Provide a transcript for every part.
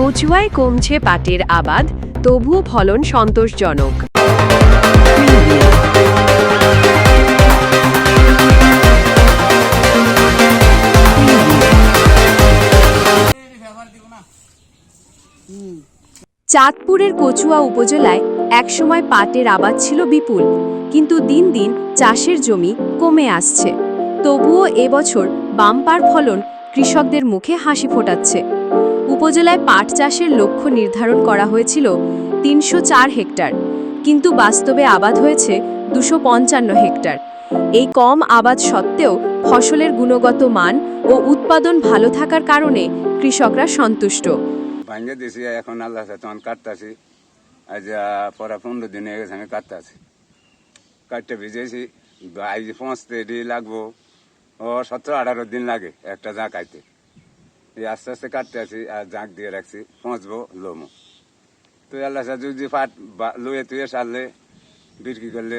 কচুয়ায় কমছে পাটের আবাদ, তবুও ফলন সন্তোষজনক। চাঁদপুরের কচুয়া উপজেলায় একসময় পাটের আবাদ ছিল বিপুল, কিন্তু দিন দিন চাষের জমি কমে আসছে। তবুও এবছর বাম্পার ফলন কৃষকদের মুখে হাসি ফোটাচ্ছে। উপজেলায় পাট চাষের লক্ষ্য নির্ধারণ করা হয়েছিল তিনশো চার হেক্টর, কিন্তু বাস্তবে আবাদ হয়েছে দুশো হেক্টর। এই কম আবাদ সত্ত্বেও ফসলের গুণগত মান ও উৎপাদন ভালো থাকার কারণে কৃষকরা সন্তুষ্ট। এখন আল্লাহ তখন কাটতাছি। আজ পরা পনেরো দিন হয়ে গেছে আমি কাটতাছি। কাটতে ভিজেছি, আজ পৌঁছতে লাগবো। ও, সতেরো আঠারো দিন লাগে একটা জাঁক আইতে এই আস্তে আস্তে কাটতে আছি, আর জাঁক দিয়ে রাখছি। পৌঁছবো লোমো। তো আল্লাহ ফাট লুয়ে তুয়ে সারলে, বিক্রি করলে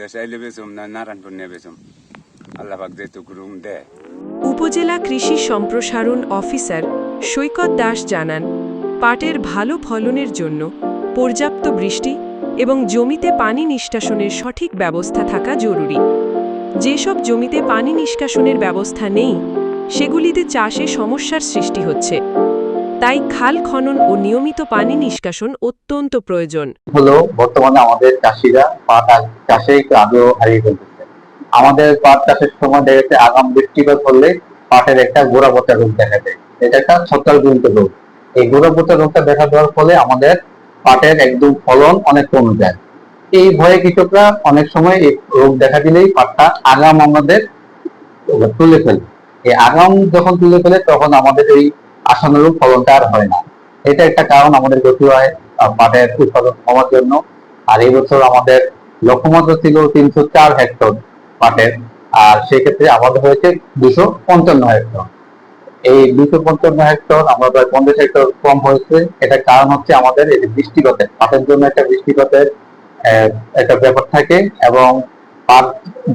দেশ আইলে বেচুম না, নারায়ণপুর নিয়ে বেচুম। আল্লাহ পাক দেয়। উপজেলা কৃষি সম্প্রসারণ অফিসার সৈকত দাস জানান, পাটের ভালো ফলনের জন্য পর্যাপ্ত বৃষ্টি এবং জমিতে পানি নিষ্কাশনের সঠিক ব্যবস্থা থাকা জরুরি। যেসব জমিতে পানি নিষ্কাশনের ব্যবস্থা নেই সেগুলিতে চাষে সমস্যার সৃষ্টি হচ্ছে। তাই খাল খনন ও নিয়মিত পানি নিষ্কাশন অত্যন্ত প্রয়োজন। হলো বর্তমানে আমাদের চাষিরা পাট চাষে আগ্রহ হারিয়ে ফেলতেছে। আমাদের পাট চাষের সময় দেখা আগাম বৃষ্টিপাত হলে পাটের একটা গোড়া পচা রোগ দেখা যায় এটা একটা ছত্রাকজনিত রোগ। এই গোড়া পচা রোগটা দেখা দেওয়ার ফলে আমাদের পাটের একদম ফলন অনেক কমে যায়। এই ভয়ে কৃষকরা অনেক সময় এই রোগ দেখা দিলেই পাটটা আগাম আমাদের তুলে ফেলে। এই আগাম যখন তুলে ফেলে, তখন আমাদের এই আশানুরূপ ফলনটা আর হয় না। এটা একটা কারণ আমাদের গতি হয় পাটের উৎপাদন কমার জন্য। আর এই বছর আমাদের লক্ষ্যমাত্রা ছিল তিনশো চার হেক্টর পাটের আর সেক্ষেত্রে আমাদের হয়েছে দুশো পঞ্চান্ন হেক্টর। এই দুশো পঞ্চান্ন হেক্টর, আমরা প্রায় পঞ্চাশ হেক্টর কম হয়েছে। এটা কারণ হচ্ছে আমাদের এই বৃষ্টিপাতের পাটের জন্য একটা বৃষ্টিপাতের একটা ব্যাপার থাকে এবং পাট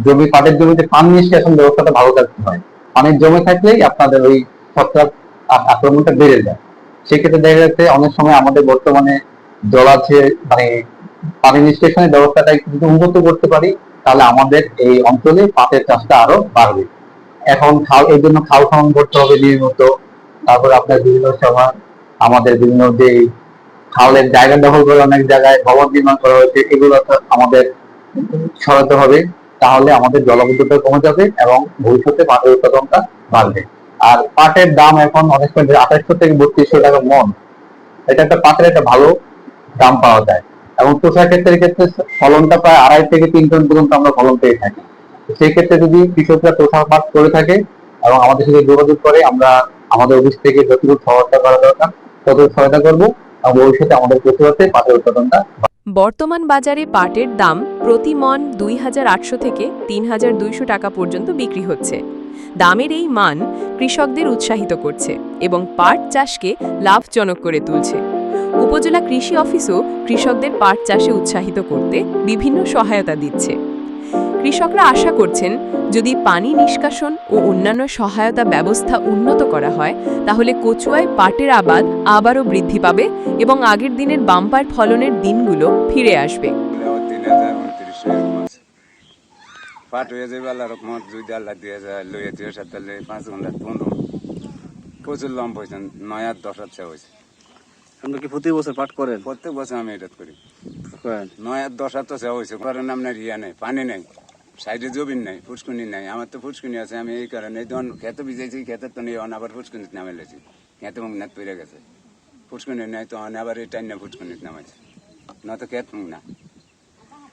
জমি, পাটের জমিতে পানি নিষ্কাশন ব্যবস্থাটা ভালো থাকতে হয়। পানির জমে থাকলেই আপনাদের ওই ছত্রাক আক্রমণটা বেড়ে যায়। সেক্ষেত্রে দেখা যাচ্ছে অনেক সময় আমাদের বর্তমানে জল আছে মানে পানি নিষ্কাশনের ব্যবস্থাটা যদি উন্নত করতে পারি, তাহলে আমাদের এই অঞ্চলে পাটের চাষটা আরও বাড়বে। এখন খাল এই জন্য খাল খনন করতে হবে নিয়মিত। তারপর আপনার বিভিন্ন সময় আমাদের বিভিন্ন যে খালের জায়গা দখল করে অনেক জায়গায় ভবন নির্মাণ করা হয়েছে, এগুলো আমাদের সরাতে হবে। তাহলে আমাদের জলবদ্ধতা কমে যাবে এবং ভবিষ্যতে পাটের উৎপাদনটা বাড়বে। আর পাটের দাম এখন অনেক সময় আঠাশশো থেকে বত্রিশশো টাকা মন। এটা একটা পাটের একটা ভালো দাম পাওয়া যায়। এবং তোষা ক্ষেত্রের ক্ষেত্রে ফলনটা প্রায় আড়াই থেকে তিন টন পর্যন্ত আমরা ফলন পেয়ে থাকি। সেই ক্ষেত্রে যদি কৃষকরা তোষা পাট করে থাকে এবং আমাদের সাথে যোগাযোগ করে, আমরা আমাদের অফিস থেকে যতটুকু সহায়তা করা দরকার, ততটুকু সহায়তা করব। এবং ভবিষ্যতে আমাদের প্রতিবাদে পাটের উৎপাদনটা বর্তমান বাজারে পাটের দাম প্রতি মন দুই হাজার আটশো থেকে তিন হাজার দুইশো টাকা পর্যন্ত বিক্রি হচ্ছে। দামের এই মান কৃষকদের উৎসাহিত করছে এবং পাট চাষকে লাভজনক করে তুলছে। উপজেলা কৃষি অফিসও কৃষকদের পাট চাষে উৎসাহিত করতে বিভিন্ন সহায়তা দিচ্ছে। কৃষকরা আশা করছেন যদি পানি নিষ্কাশন ও অন্যান্য সহায়তা ব্যবস্থা উন্নত করা হয় তাহলে কচুয়ায় পাটের আবাদ আবারও বৃদ্ধি পাবে এবং আগের দিনের বাম্পার ফলনের দিনগুলো ফিরে আসবে। পাট হয়ে যাবে আল্লাহ রকমত দুই আল্লাহ লইয়ে পাঁচ ঘণ্টা পনেরো প্রচুর লম্ব হয়েছে নয় আর দশ হাজার হয়েছে। আপনি কি প্রতি বছর পাঠ করেন? প্রত্যেক বছর আমি এটা করি। নয় আর দশ হাজার তো হয়েছে করেন আপনার ইয়া নেই পানি নেই। সাইডে জমিন নাই ফুসকুনি নাই। আমার তো ফুসকুনি আছে, আমি এই কারণে ধরুন খেতে ভিজেছি খেতে তো নেই আবার ফুসকুনিতে নামে লেছি খেতে মুখ নাত পড়ে গেছে। ফুসকুনি নেই তো আবার এই টাইম ফুসকুনিতে নামাইছে। না তো খেত না।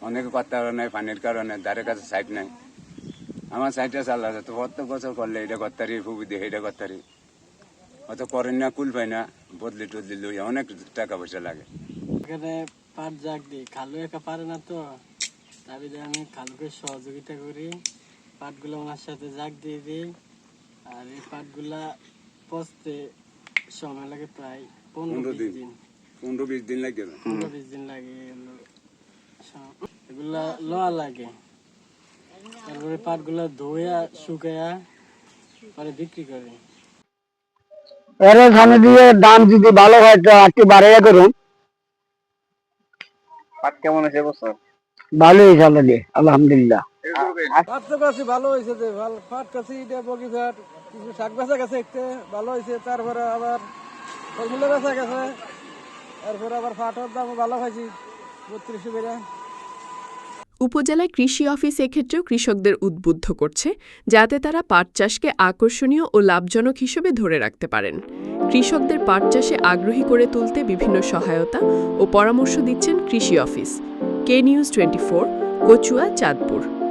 অনেক কথা নাই, পানির কারণে, ধারে কাছে সাইড নাই। আমার সাইডটা চাল আছে, তো প্রত্যেক বছর করলে এটা করতারি, ফুবি দিয়ে এটা করতারি। অত করেন না, কুল পাই না, বদলি টদলি লই অনেক টাকা পয়সা লাগে। এখানে পাট জাগ দিই খালু একা পারে না তো। তাই আমি খালুকে সহযোগিতা করি। পাটগুলো ওনার সাথে জাগ দিয়ে দিই। আর এই পাটগুলা পচতে সময় লাগে প্রায় পনেরো দিন। দিন। পনেরো বিশ দিন লাগে পনেরো বিশ দিন লাগে এগুলা লোয়া লাগে। তারপরে পাটগুলা ধোয়া শুকায়া পরে বিক্রি করে। এর ধানে দিয়ে দাম যদি ভালো হয় তো একটু বাড়াইয়া করুন। পাট কেমন আছে এবছর ভালো হয়েছে আল্লাহ আলহামদুলিল্লাহ। ভালো হয়েছে যে ভালো পাট কাছে এটা বগিচার কিছু শাক বেচা গেছে একটু ভালো হয়েছে। তারপরে আবার ফলমূলে বেচা গেছে। তারপরে আবার পাটের দাম ভালো পাইছি বত্রিশশো করে। উপজেলায় কৃষি অফিস এক্ষেত্রেও কৃষকদের উদ্বুদ্ধ করছে যাতে তারা পাট চাষকে আকর্ষণীয় ও লাভজনক হিসেবে ধরে রাখতে পারেন। কৃষকদের পাট চাষে আগ্রহী করে তুলতে বিভিন্ন সহায়তা ও পরামর্শ দিচ্ছেন কৃষি office. K news twenty Kachua Chandpur.